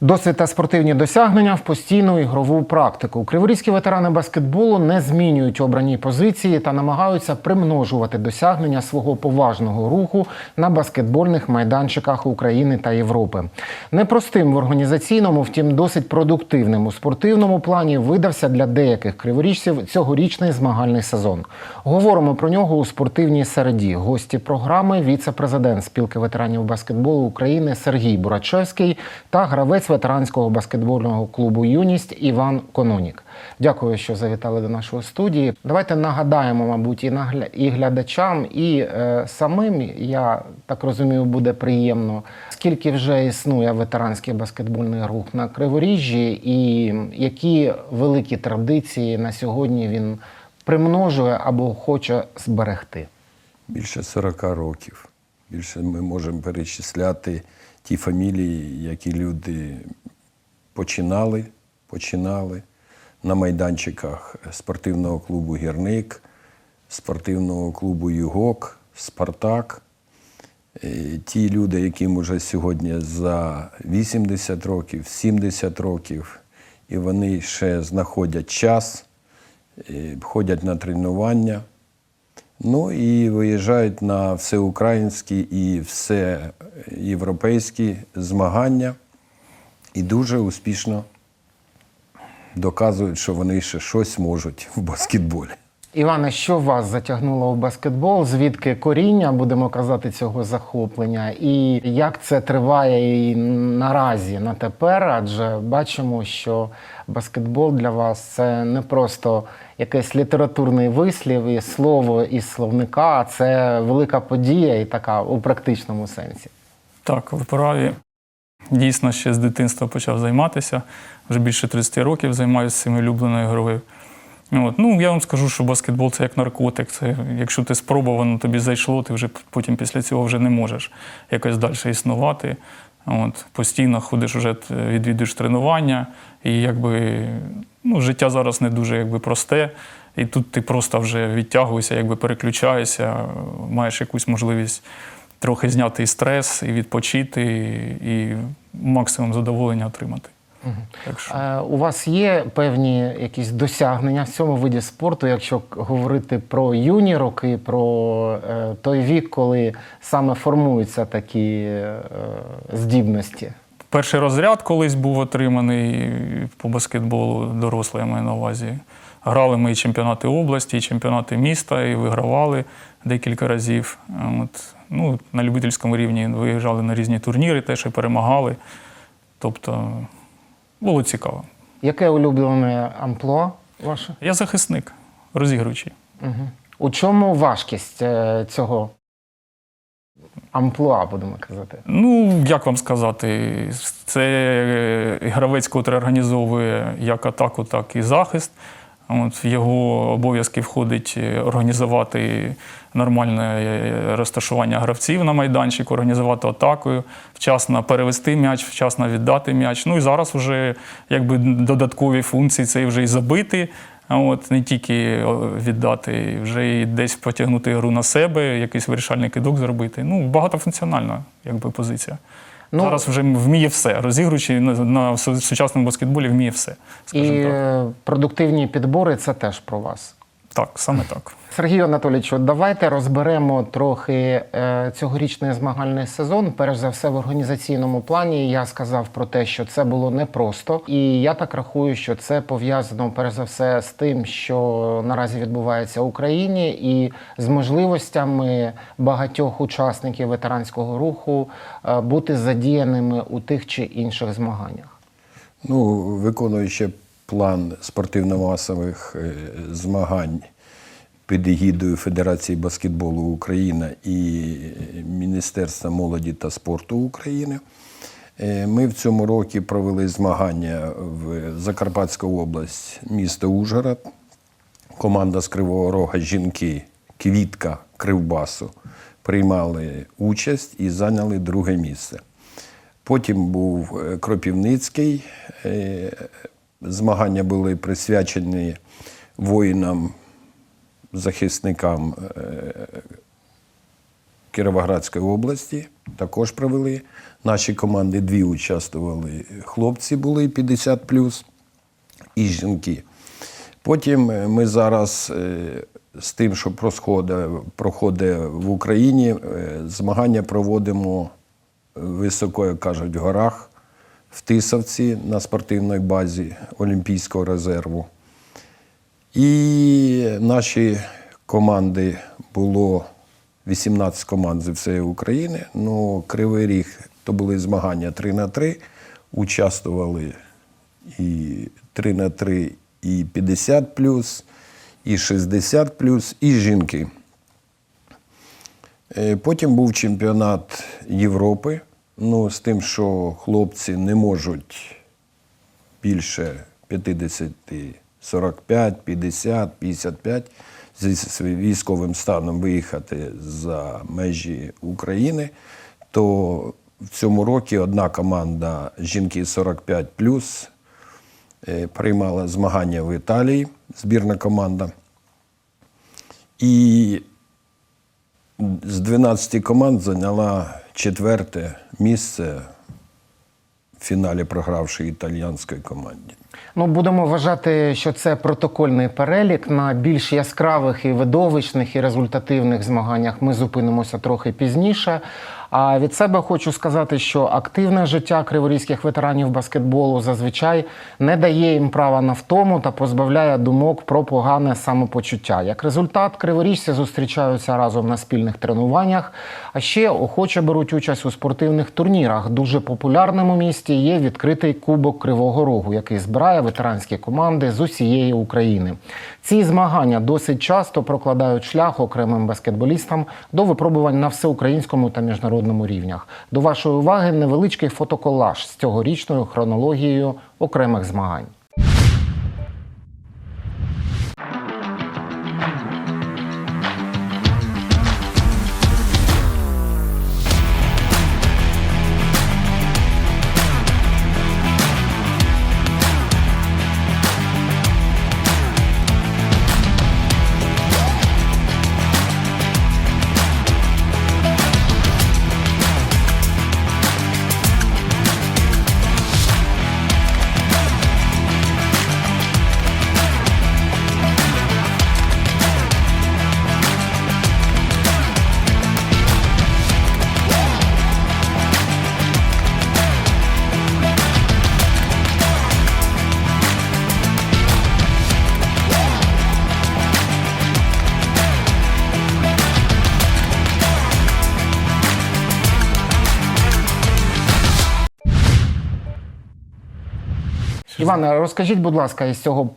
Досвід та спортивні досягнення в постійну ігрову практику. Криворізькі ветерани баскетболу не змінюють обрані позиції та намагаються примножувати досягнення свого поважного руху на баскетбольних майданчиках України та Європи. Непростим в організаційному, втім досить продуктивним у спортивному плані видався для деяких криворіжців цьогорічний змагальний сезон. Говоримо про нього у спортивній середі. Гості програми віце-президент спілки ветеранів баскетболу України Сергій Бурачевський та гравець ветеранського баскетбольного клубу Юність Іван Кононік. Дякую, що завітали до нашої студії. Давайте нагадаємо, мабуть, і нагля... і глядачам, і е, самим я так розумію, буде приємно. Скільки вже існує ветеранський баскетбольний рух на Криворіжжі, і які великі традиції на сьогодні він примножує або хоче зберегти. Більше 40 років. Більше ми можемо перечисляти ті фамілії, які люди починали, починали на майданчиках спортивного клубу Гірник, спортивного клубу Югок, Спартак. Е, Ті люди, яким вже сьогодні за 80 років, 70 років, і вони ще знаходять час, е, ходять на тренування. Ну і виїжджають на всеукраїнські і всеєвропейські змагання і дуже успішно доказують, що вони ще щось можуть в баскетболі. Іване, що вас затягнуло в баскетбол? Звідки коріння, будемо казати, цього захоплення? І як це триває і наразі на тепер? Адже бачимо, що баскетбол для вас це не просто якийсь літературний вислів і слово із словника, це велика подія і така у практичному сенсі. Так, ви праві. Дійсно, ще з дитинства почав займатися. Вже більше 30 років займаюся цим улюбленою грою. От. Ну, я вам скажу, що баскетбол це як наркотик. Це, якщо ти спробував, воно тобі зайшло, ти вже потім після цього вже не можеш якось далі існувати. От. Постійно ходиш вже відвідуєш тренування, і якби ну, життя зараз не дуже якби, просте. І тут ти просто вже відтягуєшся, якби переключаєшся, маєш якусь можливість трохи зняти і стрес, і відпочити, і максимум задоволення отримати. Так що... Е, У вас є певні якісь досягнення в цьому виді спорту, якщо говорити про юні роки, про е, той вік, коли саме формуються такі е, здібності? Перший розряд колись був отриманий по баскетболу, дорослий, я маю на увазі. Грали ми і чемпіонати області, і чемпіонати міста, і вигравали декілька разів. От, ну, на любительському рівні виїжджали на різні турніри, теж і перемагали. Тобто було цікаво. Яке улюблене ампло ваше? Я захисник, розігруючий. Угу. У чому важкість е, цього амплуа, будемо казати? Ну, як вам сказати, це е, гравець, який організовує як атаку, так і захист. От, В його обов'язки входить е, організувати нормальне е, розташування гравців на майданчику, організувати атакою, вчасно перевести м'яч, вчасно віддати м'яч. Ну і зараз вже якби додаткові функції це вже і забити. А от не тільки віддати, вже і десь потягнути гру на себе, якийсь вирішальний кидок зробити. Ну, багатофункціональна якби, позиція. Ну, Зараз вже вміє все. Розігруючи на, на сучасному баскетболі вміє все. І так. продуктивні підбори це теж про вас. Так, саме так. Сергію Анатолійовичу, давайте розберемо трохи е, цьогорічний змагальний сезон. Перш за все, в організаційному плані я сказав про те, що це було непросто, і я так рахую, що це пов'язано перш за все з тим, що наразі відбувається в Україні, і з можливостями багатьох учасників ветеранського руху е, бути задіяними у тих чи інших змаганнях. Ну, виконуючи план спортивно-масових е, змагань під егідою Федерації баскетболу України і Міністерства молоді та спорту України. е, Ми в цьому році провели змагання в Закарпатську область, місто Ужгород. Команда з Кривого Рога жінки Квітка Кривбасу приймали участь і зайняли друге місце. Потім був е, Кропівницький. Змагання були присвячені воїнам, захисникам е, Кіровоградської області. Також провели. Наші команди дві участвували. Хлопці були 50 і жінки. Потім е, ми зараз е, з тим, що проходить, в Україні, змагання проводимо високо, як кажуть, в горах в Тисовці на спортивній базі Олімпійського резерву. І наші команди було 18 команд зі всієї України. Ну, Кривий Ріг то були змагання 3 на 3. Участвували і 3 на 3, і 50 плюс, і 60 плюс, і жінки. Е, Потім був чемпіонат Європи. Ну, з тим, що хлопці не можуть більше 50, 45, 50, 55 зі своїм військовим станом виїхати за межі України, то в цьому році одна команда жінки 45 е, приймала змагання в Італії, збірна команда. І з 12 команд зайняла четверте місце в фіналі, програвши італійській команді. Ну, будемо вважати, що це протокольний перелік. На більш яскравих і видовищних і результативних змаганнях ми зупинимося трохи пізніше. А від себе хочу сказати, що активне життя криворізьких ветеранів баскетболу зазвичай не дає їм права на втому та позбавляє думок про погане самопочуття. Як результат, криворіжці зустрічаються разом на спільних тренуваннях, а ще охоче беруть участь у спортивних турнірах. Дуже популярним у місті є відкритий кубок Кривого Рогу, який збирає ветеранські команди з усієї України. Ці змагання досить часто прокладають шлях окремим баскетболістам до випробувань на всеукраїнському та міжнародному рівнях. До вашої уваги невеличкий фотоколаж з цьогорічною хронологією окремих змагань. Іване, розкажіть, будь ласка, із цього,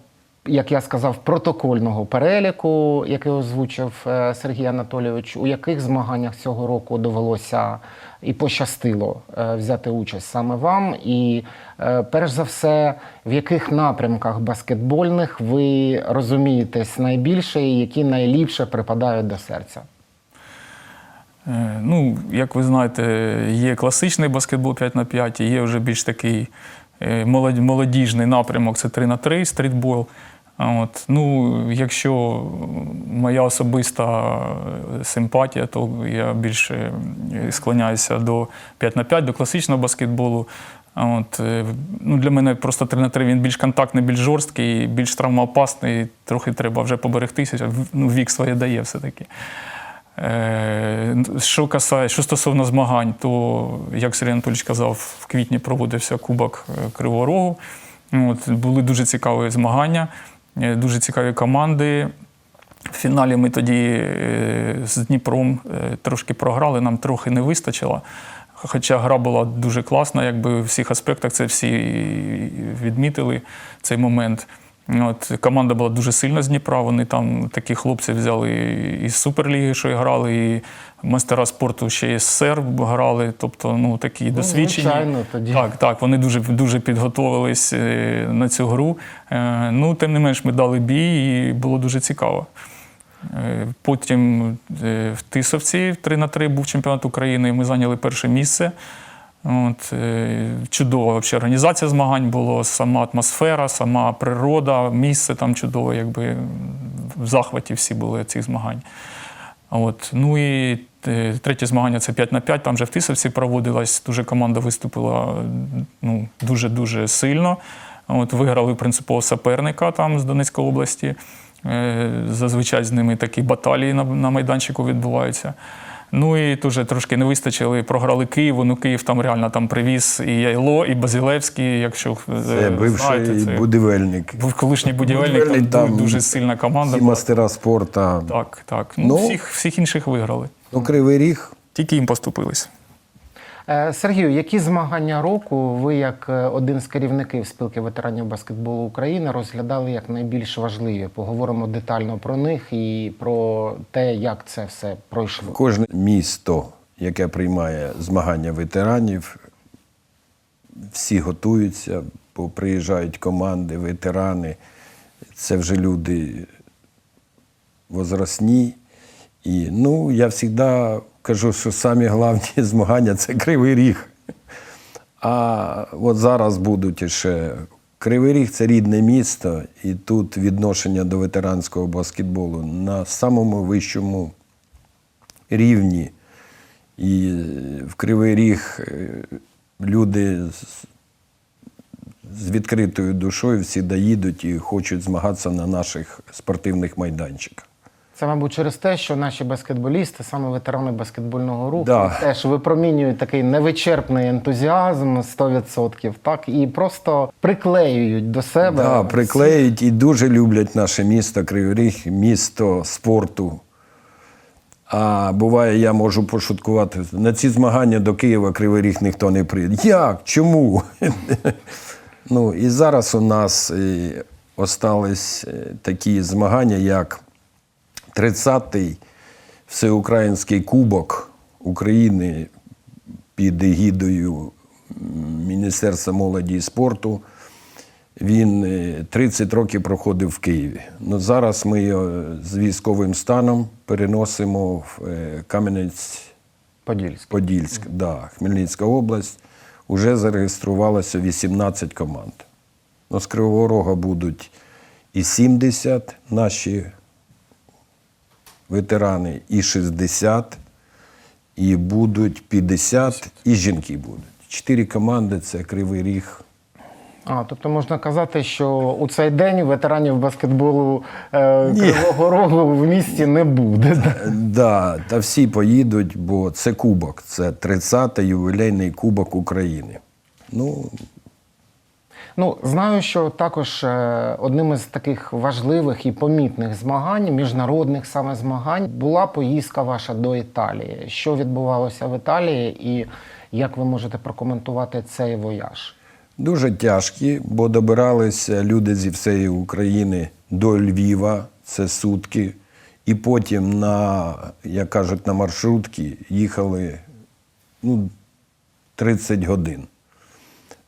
як я сказав, протокольного переліку, який озвучив е, Сергій Анатолійович, у яких змаганнях цього року довелося і пощастило е, взяти участь саме вам? І е, перш за все, в яких напрямках баскетбольних ви розумієтесь найбільше і які найліпше припадають до серця? Ну, як ви знаєте, є класичний баскетбол 5 на 5, і є вже більш такий молодіжний напрямок це 3 на 3 стрітбол. От, ну, якщо моя особиста симпатія, то я більше е, склоняюся до 5 на 5, до класичного баскетболу. От, е, ну, для мене просто 3 на 3 він більш контактний, більш жорсткий, більш травмоопасний. Трохи треба вже поберегтися. Ну, вік своє дає все-таки. Е, Що касає, що стосовно змагань, то, як Сергій Анатолійович казав, в квітні проводився Кубок е, Кривого Рогу. От, були дуже цікаві змагання, е, дуже цікаві команди. В фіналі ми тоді з Дніпром трошки програли, нам трохи не вистачило. Хоча гра була дуже класна, якби в всіх аспектах це всі відмітили цей момент. От, команда була дуже сильна з Дніпра. Вони там такі хлопці взяли із Суперліги, що грали, і майстера спорту ще із СССР грали. Тобто, ну такі досвідчені. звичайно, тоді. Так, так, вони дуже, дуже підготовились е, на цю гру. Е, Ну, тим не менш, ми дали бій, і було дуже цікаво. Е, Потім в Тисовці 3 на 3 був чемпіонат України, і ми зайняли перше місце. От, е, чудова вообще організація змагань була, сама атмосфера, сама природа, місце там чудове, якби в захваті всі були цих змагань. От. Ну і е, третє змагання це 5 на 5, там вже в Тисовці проводилось. Дуже команда виступила ну, дуже-дуже сильно. От, виграли принципово суперника там з Донецької області. Е, Зазвичай з ними такі баталії на, на майданчику відбуваються. Ну і дуже трошки не вистачили, програли Києву. Ну Київ там реально там привіз і Яйло, і Базилевський, якщо е, Це бивший це будівельник. був колишній будівельник, Будівельник, там, там дуже сильна команда. Всі мастера спорту. Так, так. Ну, Ну. всіх, всіх інших виграли. Ну, Кривий Ріг. Тільки їм поступились. Е, Сергію, які змагання року ви, як е, один з керівників спілки ветеранів баскетболу України, розглядали як найбільш важливі? Поговоримо детально про них і про те, як це все пройшло. Кожне місто, яке приймає змагання ветеранів, всі готуються, бо приїжджають команди, ветерани. Це вже люди возрастні. І ну, я завжди кажу, що самі головні змагання це Кривий Ріг. А от зараз будуть ще. Кривий Ріг це рідне місто, і тут відношення до ветеранського баскетболу на самому вищому рівні. І в Кривий Ріг е, люди з відкритою душою всі доїдуть і хочуть змагатися на наших спортивних майданчиках. Це, мабуть, через те, що наші баскетболісти, саме ветерани баскетбольного руху, Да. теж випромінюють такий невичерпний ентузіазм 100%, так і просто приклеюють до себе. Да, приклеють і дуже люблять наше місто Кривий Ріг, місто спорту. А буває, я можу пошуткувати. На ці змагання до Києва Кривий Ріг ніхто не прийде. Як? Чому? ну, і зараз у нас остались е, такі змагання, як 30-й Всеукраїнський кубок України під егідою Міністерства молоді і спорту. Він е, 30 років проходив в Києві. Ну, зараз ми його з військовим станом переносимо в е, Кам'янець-Подільськ, Подільськ. да, Хмельницька область. Уже зареєструвалося 18 команд. Ну, з Кривого Рога будуть і 70 наші ветерани, і 60, і будуть 50, і жінки будуть. Чотири команди це Кривий Ріг. А, тобто можна казати, що у цей день ветеранів баскетболу е, Кривого Рогу в місті не буде. Да, та всі поїдуть, бо це кубок, це 30-й ювілейний кубок України. Ну, Ну, знаю, що також е, одним із таких важливих і помітних змагань, міжнародних саме змагань, була поїздка ваша до Італії. Що відбувалося в Італії, і як ви можете прокоментувати цей вояж? дуже тяжкі, бо добиралися люди зі всієї України до Львіва, це сутки. І потім на, як кажуть, на маршрутки їхали ну, 30 годин.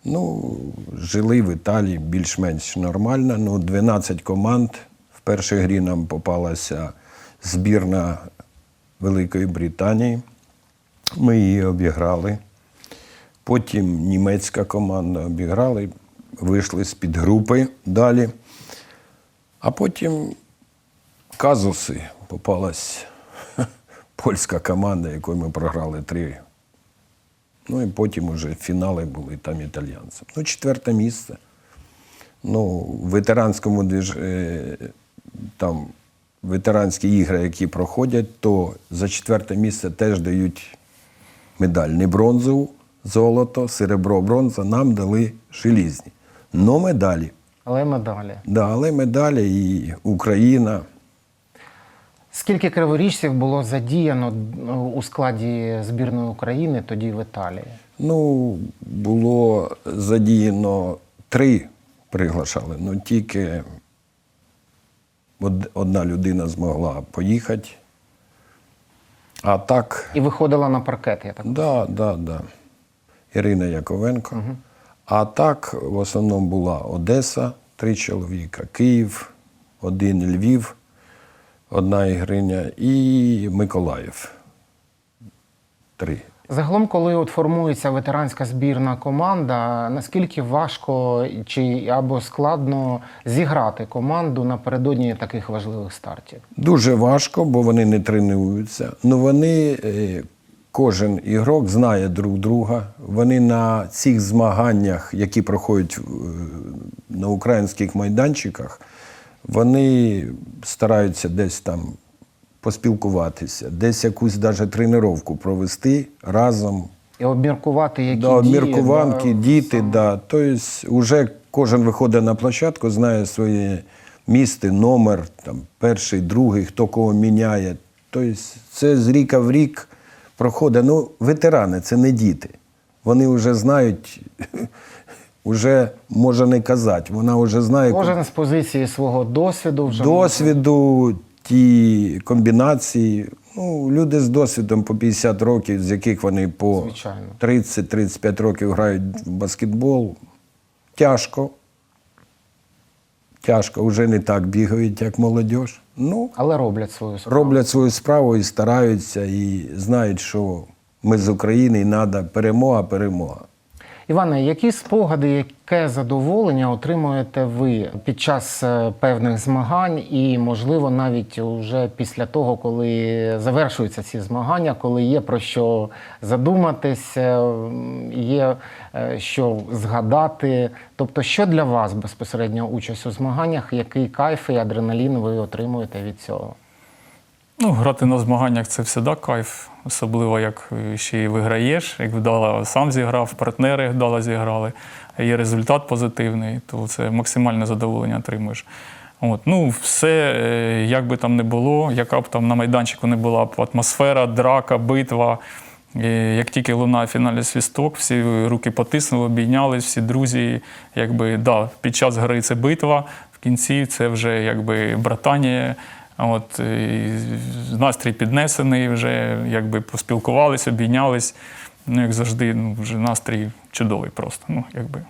Ну, жили в Італії більш-менш нормально. Ну, 12 команд. В першій грі нам попалася збірна Великої Британії. Ми її обіграли. Потім німецька команда обіграли, вийшли з під групи далі. А потім казуси попалась польська команда, якою ми програли три. Ну і потім уже фінали були там італійцям. Ну, четверте місце. Ну, в ветеранському е, там ветеранські ігри, які проходять, то за четверте місце теж дають медаль. Не бронзову, золото, серебро, бронза. Нам дали желізні. Но медалі. Але медалі. Да, але медалі і Україна. Скільки криворіжців було задіяно е, у складі збірної України тоді в Італії? Ну, було задіяно три приглашали, ну тільки одна людина змогла поїхати. А так, І виходила на паркет, я так да, да, да. Ірина Яковенко. А так, в основному була Одеса, три чоловіка, Київ, один Львів, одна Ігриня і Миколаїв. Три. Загалом, коли от формується ветеранська збірна команда, наскільки важко чи або складно зіграти команду напередодні таких важливих стартів? Дуже важко, бо вони не тренуються. Ну вони, е, кожен ігрок знає друг друга. Вони на цих змаганнях, які проходять е, на українських майданчиках, вони стараються десь там поспілкуватися, десь якусь навіть тренування провести разом. І обміркувати, які Да, дії, обміркуванки, да, діти, саме. да. Тобто вже кожен виходить на площадку, знає своє місце, номер, там, перший, другий, хто кого міняє. Тобто це з ріка в рік проходить. Ну, ветерани це не діти. Вони вже знають, вже можна не казати, вона вже знає Кожен з позиції свого досвіду вже досвіду, ті комбінації. Ну, люди з досвідом по 50 років, з яких вони по 30-35 років грають в баскетбол. Тяжко. Тяжко, вже не так бігають, як молодь. Ну, але роблять свою справу. роблять свою справу і стараються, і знають, що ми з України і треба перемога, перемога. Іване, які спогади, яке задоволення отримуєте ви під час е, певних змагань, і, можливо, навіть уже після того, коли завершуються ці змагання, коли є про що задуматись, е, є е, що згадати. Тобто, що для вас безпосередньо участь у змаганнях, який кайф і адреналін ви отримуєте від цього? Ну, грати на змаганнях це завжди кайф, особливо як ще й виграєш, як вдало сам зіграв, партнери вдало зіграли, є результат позитивний, то це максимальне задоволення отримуєш. От. Ну, все, е, як би там не було, яка б там на майданчику не була атмосфера, драка, битва. Е, Як тільки лунає фінальний свісток, всі руки потиснули, обійнялись, всі друзі, якби да, під час гри це битва, в кінці це вже якби братання. От, настрій піднесений, вже якби поспілкувались, обійнялись. Ну, як завжди, ну, вже настрій чудовий просто. Ну, якби.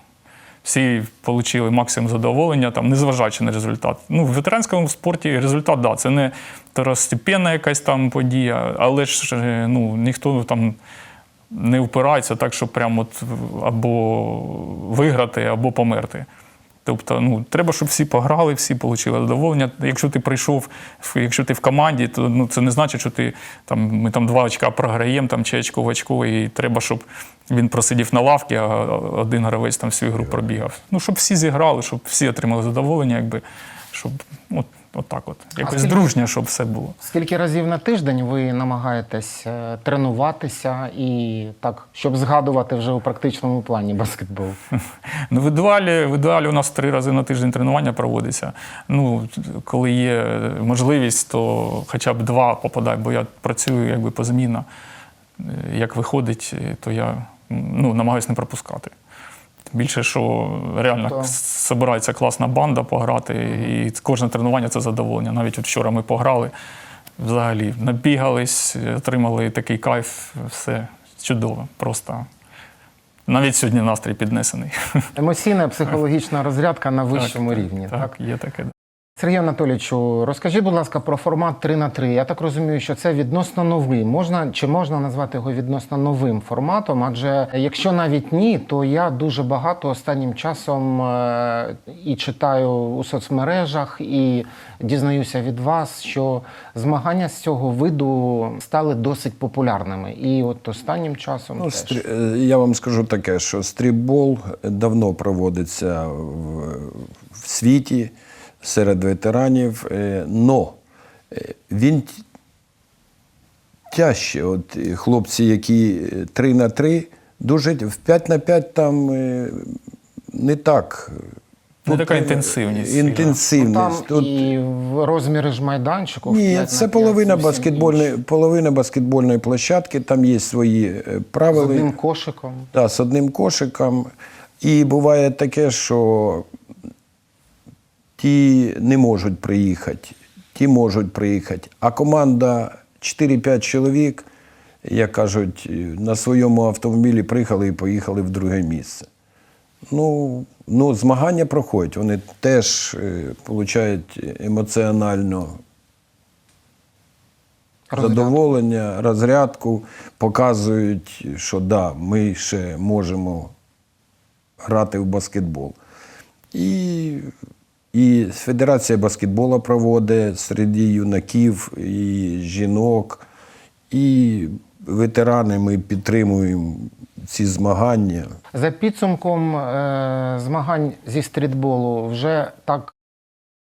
Всі отримали максимум задоволення, там, незважаючи на результат. Ну, в ветеранському спорті результат, да, це не второстепенна якась там подія, але ж е, ну, ніхто там не впирається так, щоб прямо от або виграти, або померти. Тобто, ну, треба, щоб всі пограли, всі отримали задоволення. Якщо ти прийшов, якщо ти в команді, то ну, це не значить, що ти там, ми там два очка програємо, там, чи очко в очко, і треба, щоб він просидів на лавці, а один гравець там всю ігру пробігав. Ну, щоб всі зіграли, щоб всі отримали задоволення, якби, щоб от, от от. Якось скільки- дружньо, щоб все було. Скільки разів на тиждень ви намагаєтесь е, тренуватися і так, щоб згадувати вже у практичному плані баскетбол? Ну, в ідеалі, в ідеалі у нас три рази на тиждень тренування проводиться. Ну, коли є можливість, то хоча б два попадаю, бо я працюю якби позмінно. Е, Як виходить, е, то я ну, намагаюся не пропускати. Більше, що реально збирається класна банда пограти, і кожне тренування це задоволення. Навіть от вчора ми пограли, взагалі набігались, отримали такий кайф, все чудово. Просто навіть сьогодні настрій піднесений. Емоційна психологічна розрядка на вищому Так, рівні. Так? Так, є таке. Сергію Анатолійовичу, розкажіть, будь ласка, про формат 3 на 3 Я так розумію, що це відносно новий. Можна чи можна назвати його відносно новим форматом? Адже якщо навіть ні, то я дуже багато останнім часом е, і читаю у соцмережах, і дізнаюся від вас, що змагання з цього виду стали досить популярними. І от останнім часом Ну, теж. стрі... е, Я вам скажу таке, що стрітбол давно проводиться в, в світі серед ветеранів, е, но е, він тяжче. От е, хлопці, які 3 на 3, дуже в 5 на 5 там не так. Не Тут, така інтенсивність. Інтенсивність. Там Тут... і в розміри ж майданчику. Ні, це половина баскетбольної, половина баскетбольної площадки, там є свої е, з одним кошиком. Да, з одним кошиком. І буває таке, що ті не можуть приїхати, ті можуть приїхати. А команда 4-5 чоловік, як кажуть, на своєму автомобілі приїхали і поїхали в друге місце. Ну, ну змагання проходять, вони теж е, получають емоціонально Розрядку. задоволення, розрядку, показують, що да, ми ще можемо грати в баскетбол. І, і Федерація баскетболу проводить серед юнаків і жінок, і ветерани ми підтримуємо ці змагання. За підсумком е, змагань зі стрітболу вже так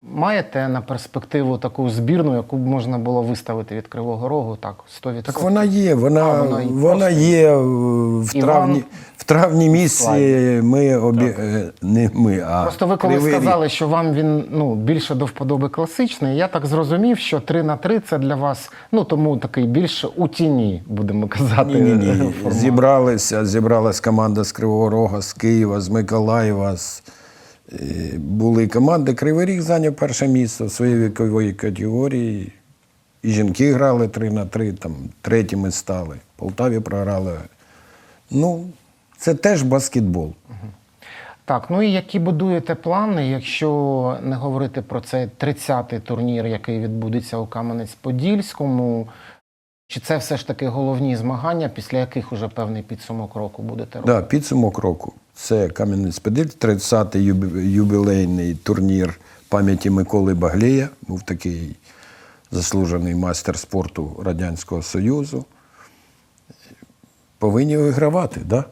маєте на перспективу таку збірну, яку б можна було виставити від Кривого Рогу, так, 100%? Так вона є, вона, А, вона вона, є в Іван травні. В травні Славі. ми обі... е, не ми, а Просто ви коли Кривий сказали, що вам він ну, більше до вподоби класичний, я так зрозумів, що 3 на 3 це для вас, ну тому такий більше у тіні, будемо казати. Ні, ні, ні. формат. Зібралися, зібралась команда з Кривого Рога, з Києва, з Миколаєва. З... е, Були команди. Кривий Ріг зайняв перше місце в своїй віковій категорії. І жінки грали 3 на 3, там третіми стали. Полтаві програли. Ну, це теж баскетбол. Так, ну і які будуєте плани, якщо не говорити про цей 30-й турнір, який відбудеться у Кам'янець-Подільському? Чи це все ж таки головні змагання, після яких уже певний підсумок року будете робити? Да, підсумок року. Це Кам'янець-Поділь, 30-й юбілейний турнір пам'яті Миколи Баглія. Був такий заслужений майстер спорту Радянського Союзу. Повинні вигравати, так? Да?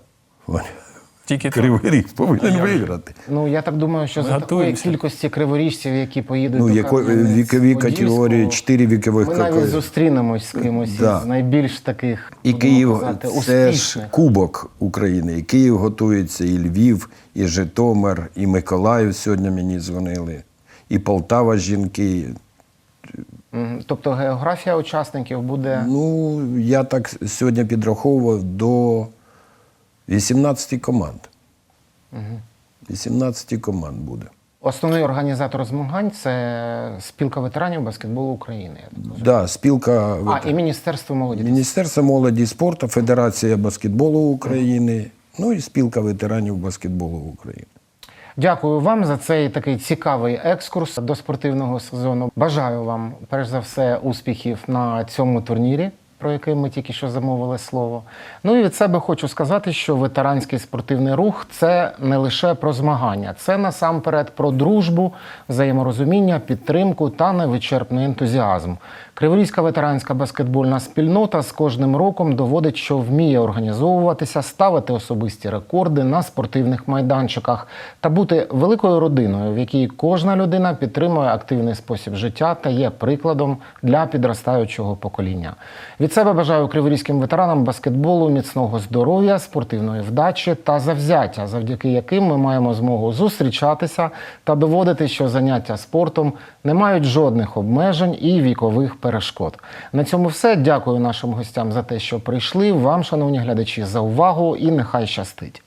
Тільки так. Кривий ріг повинен же? виграти. Ну я так думаю, що Ми за такої кількості криворіжців, які поїдуть Ну, до яко, Кам'янець-Подільського, вікові категорії, 4 вікових Ми навіть зустрінемось з кимось Да. із найбільш таких І Київ казати, це ж. Кубок України. І Київ готується, і Львів, і Житомир, і Миколаїв сьогодні мені дзвонили, і Полтава жінки. Тобто географія учасників буде Ну, я так сьогодні підраховував до 18 команд. 18 команд буде. основний організатор змагань це спілка ветеранів баскетболу України. Так. Да, спілка А, і Міністерство молоді. Міністерство молоді і спорту, Федерація баскетболу України, ну і спілка ветеранів баскетболу України. Дякую вам за цей такий цікавий екскурс до спортивного сезону. Бажаю вам, перш за все, успіхів на цьому турнірі, про який ми тільки що замовили слово. Ну і від себе хочу сказати, що ветеранський спортивний рух це не лише про змагання, це насамперед про дружбу, взаєморозуміння, підтримку та невичерпний ентузіазм. Криворізька ветеранська баскетбольна спільнота з кожним роком доводить, що вміє організовуватися, ставити особисті рекорди на спортивних майданчиках та бути великою родиною, в якій кожна людина підтримує активний спосіб життя та є прикладом для підростаючого покоління. Від себе бажаю криворізьким ветеранам баскетболу міцного здоров'я, спортивної вдачі та завзяття, завдяки яким ми маємо змогу зустрічатися та доводити, що заняття спортом не мають жодних обмежень і вікових перешкод. На цьому все. Дякую нашим гостям за те, що прийшли. Вам, шановні глядачі, за увагу і нехай щастить.